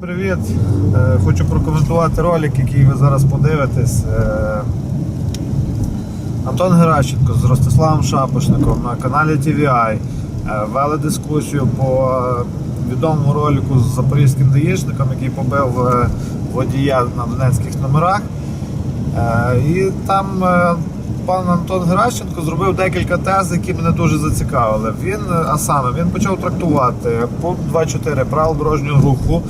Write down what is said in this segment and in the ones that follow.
привіт! Е, Хочу прокоментувати ролик, який ви зараз подивитесь. Е, Антон Геращенко з Ростиславом Шапошником на каналі TVI е, вели дискусію по відомому ролику з запорізьким даїшником, який побив водія на донецьких номерах. І там пан Антон Геращенко зробив декілька тез, які мене дуже зацікавили. Він, а саме, він почав трактувати пункт 2.4 правил дорожнього руху,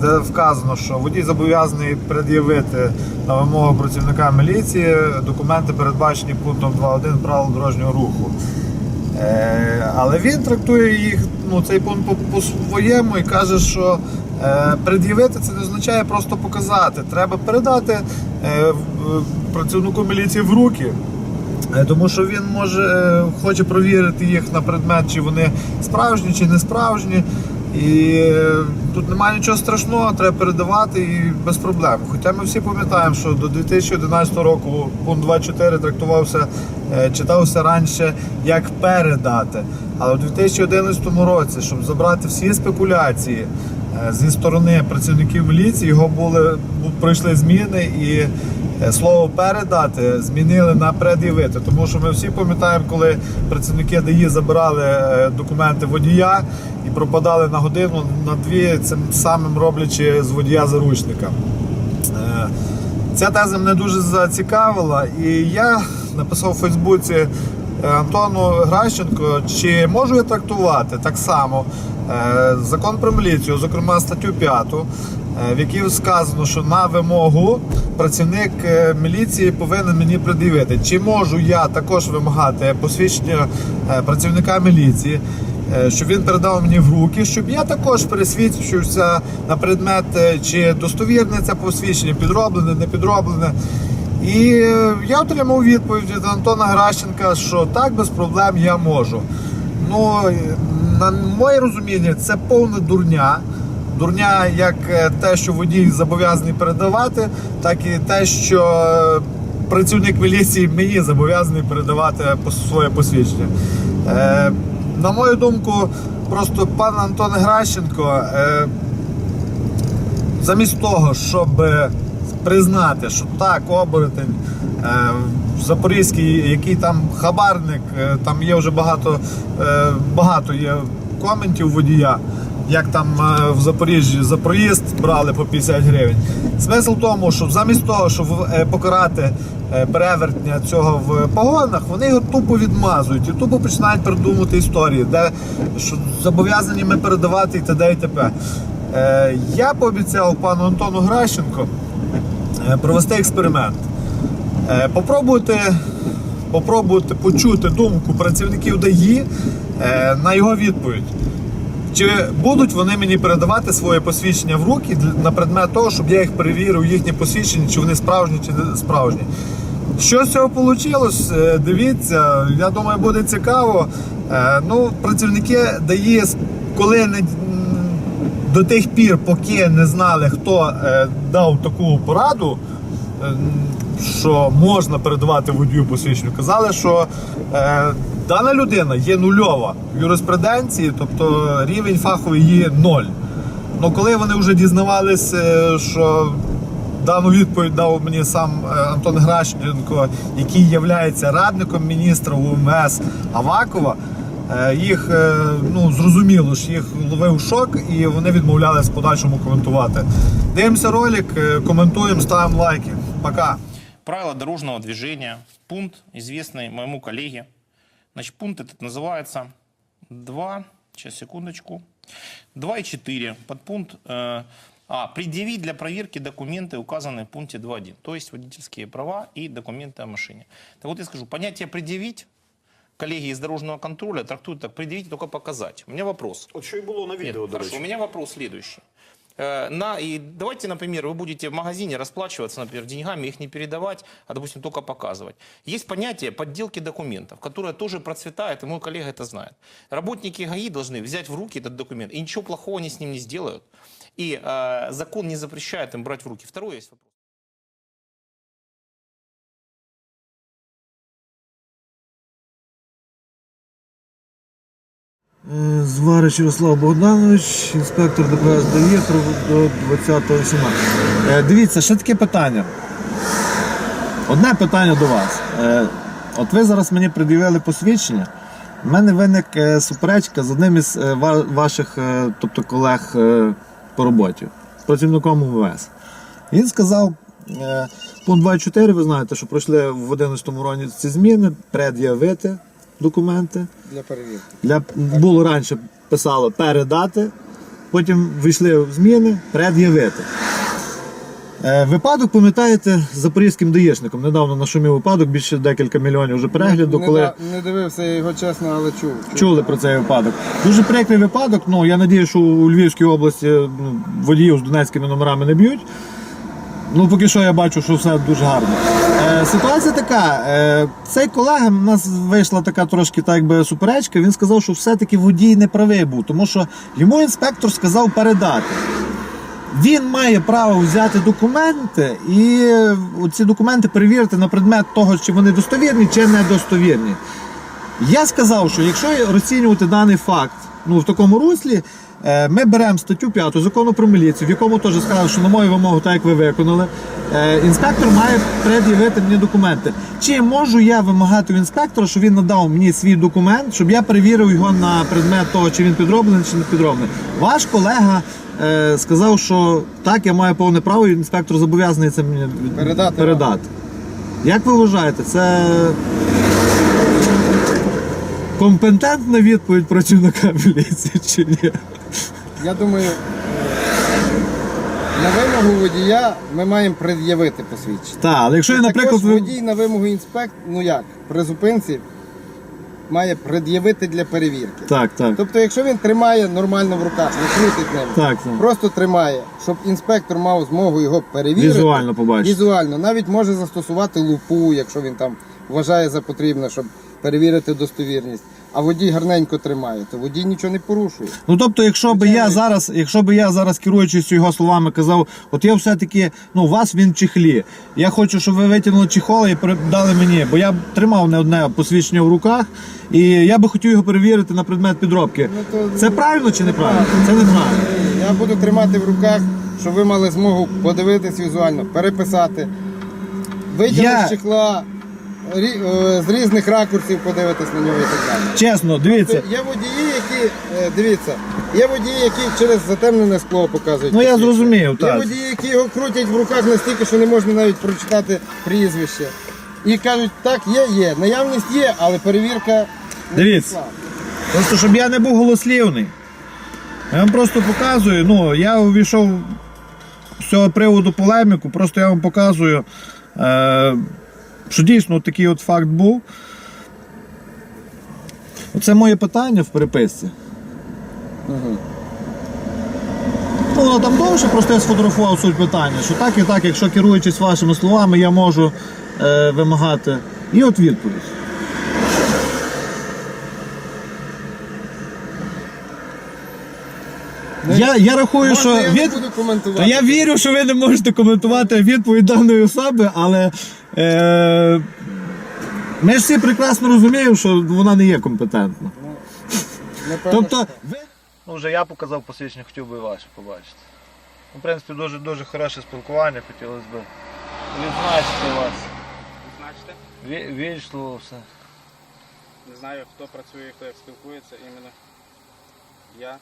де вказано, що водій зобов'язаний пред'явити на вимогу працівника міліції документи, передбачені пунктом 2.1 правил дорожнього руху. Е, Але він трактує їх ну, цей пункт по- по-своєму і каже, що е, пред'явити це не означає просто показати. Треба передати е, працівнику міліції в руки. Е, Тому що він може е, хоче провірити їх на предмет, чи вони справжні, чи не справжні. І е, тут немає нічого страшного, треба передавати і без проблем. Хоча ми всі пам'ятаємо, що до 2011 року пункт 2.4 трактувався, е, читався раніше як передати. Але в 2011 році, щоб забрати всі спекуляції е, зі сторони працівників міліції, його були прийшли зміни і Слово передати змінили на пред'явити, тому що ми всі пам'ятаємо, коли працівники ДАІ забирали е, документи водія і пропадали на годину, на дві, цим самим роблячи з водія заручника. Е, Ця теза мене дуже зацікавила, і я написав у Фейсбуці е, Антону Гращенко, чи можу я трактувати так само е, закон про міліцію, зокрема статтю 5, е, в якій сказано, що на вимогу працівник е, міліції повинен мені пред'явити, чи можу я також вимагати посвідчення е, працівника міліції. Е, щоб він передав мені в руки, щоб я також пересвідчився на предмет, е, чи достовірне це посвідчення, підроблене, не підроблене. І е, я отримав відповідь від Антона Гращенка, що так без проблем я можу. Ну, е, на моє розуміння, це повна дурня. Дурня як е, те, що водій зобов'язаний передавати, так і те, що е, працівник міліції мені зобов'язаний передавати своє посвідчення. Е, на мою думку, просто пан Антон Гращенко, е, замість того, щоб признати, що так, оборотень е, Запорізький, який там хабарник, е, там є вже багато, багато є коментів водія. Як там е, в Запоріжжі за проїзд брали по 50 гривень. Смисл в тому, що замість того, щоб е, покарати е, перевертня цього в погонах, вони його тупо відмазують і тупо починають придумувати історії, де що зобов'язані ми передавати і т.д. і т.п. Я пообіцяв пану Антону Гращенко провести експеримент. Попробуйте, попробуйте почути думку працівників ДАІ на його відповідь. Чи будуть вони мені передавати своє посвідчення в руки на предмет того, щоб я їх перевірив, їхні посвідчення, чи вони справжні, чи не справжні? Що з цього вийшло? Дивіться, я думаю, буде цікаво. Е, Ну, працівники дає, коли не до тих пір, поки не знали, хто е, дав таку пораду, е, що можна передавати водію посвідчення, казали, що е, дана людина є нульова в юриспруденції, тобто рівень фаховий є ноль. Ну коли вони вже дізнавались, е, що дану відповідь дав мені сам е, Антон Гращенко, який є радником міністра УМС Авакова. е, Їх ну зрозуміло ж їх ловив шок, і вони відмовлялись подальшому коментувати. Дивимося ролик, коментуємо, ставимо лайки. Пока Правила дорожного движения. Пункт, известный моему коллеге. Значит, пункт этот называется 2, сейчас, секундочку, 2.4, подпункт э, А. Предъявить для проверки документы, указанные в пункте 2.1, то есть водительские права и документы о машине. Так вот я скажу, понятие «предъявить» коллеги из дорожного контроля трактуют так, предъявить только показать. У меня вопрос. От що й було на Нет, відео, до хорошо, речі. у меня вопрос следующий. Э, На, и давайте, например, вы будете в магазине расплачиваться, например, деньгами, их не передавать, а, допустим, только показывать. Есть понятие подделки документов, которое тоже процветает, и мой коллега это знает. Работники ГАИ должны взять в руки этот документ, и ничего плохого они с ним не сделают. И э, закон не запрещает им брать в руки. Второй есть вопрос. Зварич Ярослав Богданович, інспектор ДПС дає до 20.18. Е, Дивіться, ще таке питання. Одне питання до вас. Е, От ви зараз мені пред'явили посвідчення. У мене виник е, суперечка з одним із е, ваших е, тобто колег е, по роботі, працівником УМВС. Він сказав, е, пункт 24, ви знаєте, що пройшли в 11 році ці зміни, пред'явити документи. Для перевірки. Для, було раніше писало передати, потім вийшли зміни, пред'явити. Е, випадок, пам'ятаєте, з запорізьким даєшником. Недавно нашумів випадок, більше декілька мільйонів вже перегляду, не, коли не дивився я його чесно, але чув. чув. чули про цей випадок. Дуже прикрий випадок. Ну, я надію, що у Львівській області ну, водіїв з донецькими номерами не б'ють. Ну, поки що я бачу, що все дуже гарно. Е, ситуація така. Е, цей колега, у нас вийшла така трошки так би суперечка. Він сказав, що все-таки водій не правий був, тому що йому інспектор сказав передати. Він має право взяти документи і ці документи перевірити на предмет того, чи вони достовірні, чи недостовірні. Я сказав, що якщо розцінювати даний факт ну, в такому руслі, е, ми беремо статтю 5 закону про міліцію, в якому теж сказали, що на мою вимогу, так як ви виконали, е, інспектор має пред'явити мені документи. Чи можу я вимагати у інспектора, щоб він надав мені свій документ, щоб я перевірив його на предмет того, чи він підроблений, чи не підроблений? Ваш колега е, сказав, що так, я маю повне право, і інспектор зобов'язаний це мені Передати. передати. Як ви вважаєте, це компетентна відповідь працівника міліції чи ні? Я думаю, е, на вимогу водія ми маємо пред'явити посвідчення. Так, але якщо я, наприклад, Також ви... водій на вимогу інспект, ну як, при зупинці має пред'явити для перевірки. Так, так. Тобто, якщо він тримає нормально в руках, не крутить ним, Так, так. просто тримає, щоб інспектор мав змогу його перевірити. Візуально побачити. Візуально. Навіть може застосувати лупу, якщо він там вважає за потрібне, щоб перевірити достовірність. А водій гарненько тримає, то водій нічого не порушує. Ну тобто, якщо би я зараз, якщо би я зараз керуючись його словами казав, от я все-таки, ну у вас він в чехлі. Я хочу, щоб ви витягнули чехола і передали мені, бо я б тримав не одне посвідчення в руках, і я би хотів його перевірити на предмет підробки. Ну, то- Це правильно чи неправильно? Це неправильно. Я буду тримати в руках, щоб ви мали змогу подивитись візуально, переписати, витягнути Я- з чехла, з різних ракурсів подивитись на нього і так далі. Чесно, дивіться. Тобто Є водії, які, е, дивіться, є водії, які через затемнене скло показують. Ну я посвідчення. зрозумів, Є так. водії, які його крутять в руках настільки, що не можна навіть прочитати прізвище. І кажуть, так, є, є. Наявність є, але перевірка не Дивіться. пішла. Просто щоб я не був голослівний. Я вам просто показую. Ну, я увійшов з цього приводу полеміку, просто я вам показую, е, що дійсно такий от факт був. Оце моє питання в переписці. Мгм. Ну, воно там довше, просто я сфотографував суть питання, що так і так, якщо керуючись вашими словами, я можу е, вимагати. І от відповідь. Я, я рахую, Можна, що я від... Та я вірю, що ви не можете коментувати відповідь даної особи, але е... ми ж всі прекрасно розуміємо, що вона не є компетентна. Тобто, ви... Ну, вже я показав посвідчення, хотів би і ваше побачити. Ну, в принципі, дуже, дуже хороше спілкування, хотілося б відзначити вас. Значите, Ві- Вічливо все. не знаю, хто працює, хто як спілкується, іменно я,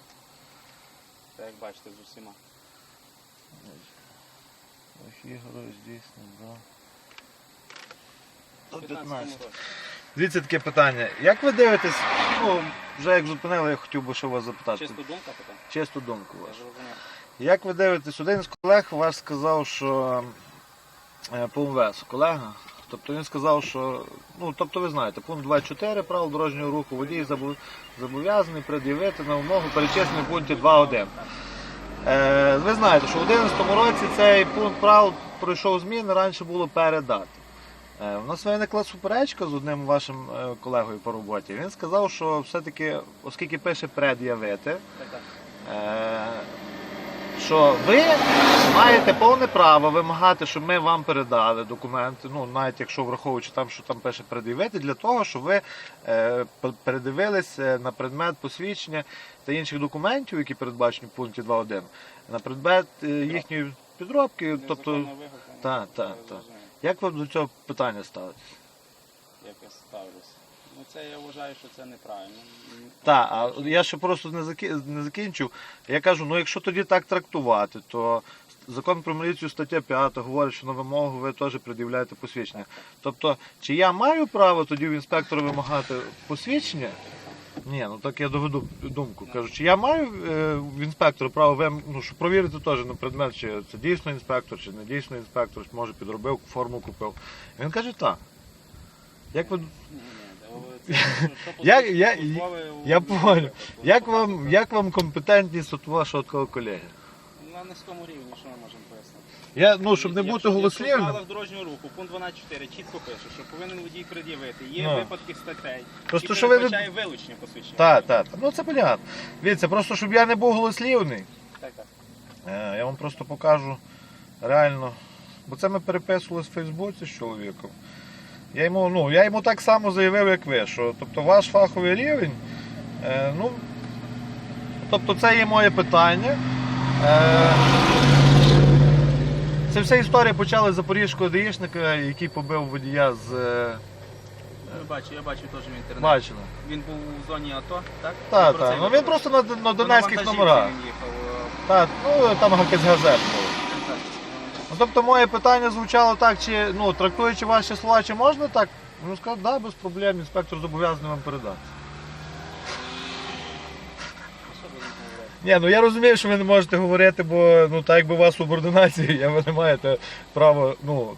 та як бачите, з усіма. Ігор, дійсно, да. В 15. Дивіться таке питання. Як ви дивитесь, ну, вже як зупинили, я хотів би що вас запитати. Чисто думка така, Чисту думку вашу. Як ви дивитесь, один з колег ваш сказав, що е, по МВС, колега, тобто він сказав, що, ну, тобто ви знаєте, пункт 2.4 правил дорожнього руху, водій зобов'язаний пред'явити на вимогу перечислений в пункті 2.1. Е, ви знаєте, що в 2011 році цей пункт правил пройшов зміни, раніше було передати. Е, У нас виникла суперечка з одним вашим е, колегою по роботі. Він сказав, що все-таки, оскільки пише пред'явити, Так, так. Е, що ви маєте повне право вимагати, щоб ми вам передали документи, ну навіть якщо враховуючи там, що там пише пред'явити, для того, щоб ви п- передивились е, на предмет посвідчення та інших документів, які передбачені в пункті 2.1, на предмет їхньої підробки. Тобто, Незаконно виготовлено. та, як ви до цього питання ставитесь? Як я ставлюсь. Ну це я вважаю, що це неправильно. Так, а я ще просто не, закінчив. Я кажу, ну якщо тоді так трактувати, то закон про міліцію стаття 5 говорить, що на вимогу ви теж пред'являєте посвідчення. Тобто, чи я маю право тоді в інспектора вимагати посвідчення? Ні, ну так я доведу думку. Кажу, чи я маю е, в інспектора право вим... ну, щоб провірити теж на предмет, чи це дійсно інспектор, чи не дійсно інспектор, чи може підробив, форму купив. Він каже, так. Як ви Я- я- Я понял. Як вам, як вам компетентність от вашого такого колеги? На низькому рівні, що ми можемо? Я, ну, щоб не бути Якщо- Якщо в голослівним. дорожнього руху, пункт 12.4 чітко пише, що повинен водій пред'явити. Є Ну. випадки статей, Просто, що ви не- передбачає вилучення посвідчення. Так, так, так. Ну це понятно. Дивіться, просто щоб я не був голослівний, Так, так. е, я вам просто покажу реально. Бо це ми переписували в Фейсбуці з чоловіком. Я йому, ну, я йому так само заявив, як ви, що тобто ваш фаховий рівень, е, ну, тобто це є моє питання. Е, це вся історія почала з запорізького даїшника, який побив водія з. е, Я бачу, я бачу теж в інтернеті. Бачили. Він був у зоні АТО, так? Так, Про це так. Ну він просто на, на На донецьких вантажівці номерах. Він їхав. Так, ну там якийсь газет був. е, Ну, тобто моє питання звучало так, чи ну, трактуючи ваші слова, чи можна так? Ну сказав, да, без проблем, інспектор зобов'язаний вам передати. Що будемо говорити? Ні, ну я розумію, що ви не можете говорити, бо ну так якби у вас субординація, ви не маєте права, ну,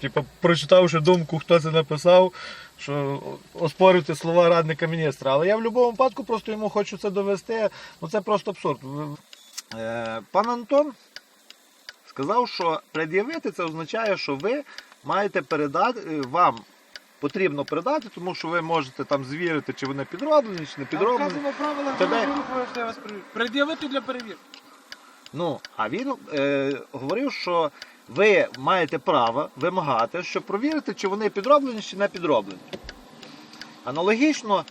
типу, прочитавши думку, хто це написав, що оспорювати слова радника міністра. Але я в будь-якому випадку просто йому хочу це довести. Ну це просто абсурд. Е, пан Антон сказав, що пред'явити це означає, що ви маєте передати е, вам. Потрібно передати, тому що ви можете там звірити, чи вони підроблені, чи не підроблені. Вказано в правилах Тебе- перевірю. Пред'явити для перевірки. Ну, а він е, говорив, що ви маєте право вимагати, щоб провірити, чи вони підроблені, чи не підроблені. Аналогічно,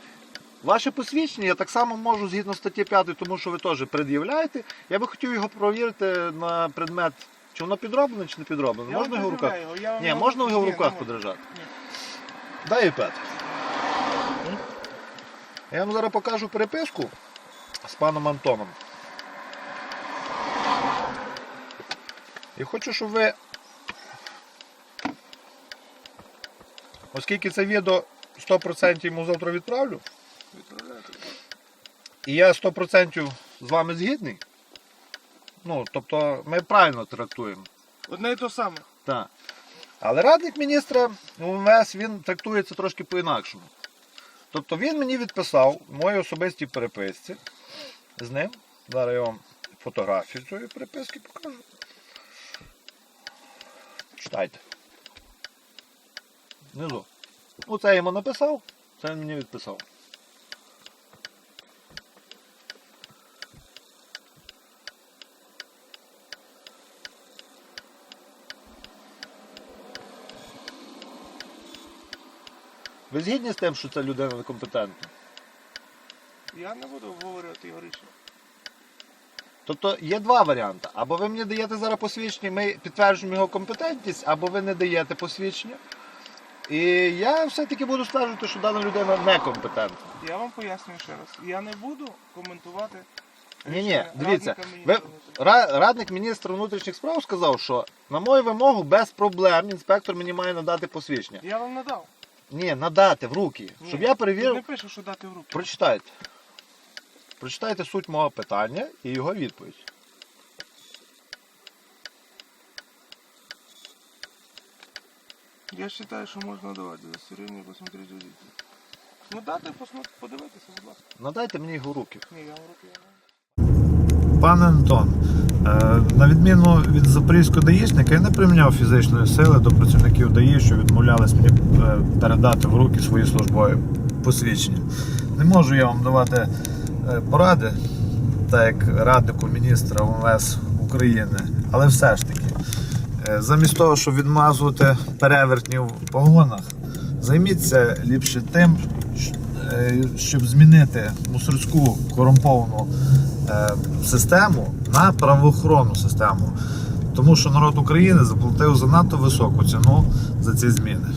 ваше посвідчення я так само можу згідно статті 5, тому що ви теж пред'являєте. Я би хотів його провірити на предмет, чи воно підроблене, чи не підроблене. Можна його в руках? його, я вам Ні, можна його в руках подержати. Ні. Дай iPad. Я вам зараз покажу переписку з паном Антоном. І хочу, щоб ви. Оскільки це відео 100% йому завтра відправлю. І я 100% з вами згідний. Ну, тобто ми правильно трактуємо. Одне і то саме. Так. Але радник міністра УМС він трактується трошки по-інакшому. Тобто він мені відписав в моїй особистій переписці з ним. Зараз я вам фотографію цієї переписки покажу. Читайте. Внизу. Оце я йому написав, це він мені відписав. Ви згідні з тим, що ця людина некомпетентна? Я не буду обговорювати рішення. Тобто є два варіанти. Або ви мені даєте зараз посвідчення, ми підтверджуємо його компетентність, або ви не даєте посвідчення. І я все-таки буду стверджувати, що дана людина некомпетентна. Я вам пояснюю ще раз. Я не буду коментувати. Ні, ні, рішення дивіться, радника ви, міністра внутрішніх ра- радник міністра внутрішніх справ сказав, що на мою вимогу без проблем інспектор мені має надати посвідчення. справ. Я вам надав. Ні, надати в руки, щоб я перевірив. не пише, що дати в руки. Прочитайте. Прочитайте суть мого питання і його відповідь. Я вважаю, що можна давати удостоверення, посмотреть водителя. Ну дати, посмотри, подивитися, будь ласка. Надайте мені його руки. Ні, я в руки я не Пане Антон, е, на відміну від запорізького даїшника, я не приміняв фізичної сили до працівників ДАІ, що відмовлялись мені е, передати в руки свої службові посвідчення. Не можу я вам давати е, поради, так як раднику міністра УМС України, але все ж таки, замість того, щоб відмазувати перевертнів в погонах, займіться ліпше тим, щоб змінити мусорську корумповану систему на правоохоронну систему. Тому що народ України заплатив занадто високу ціну за ці зміни.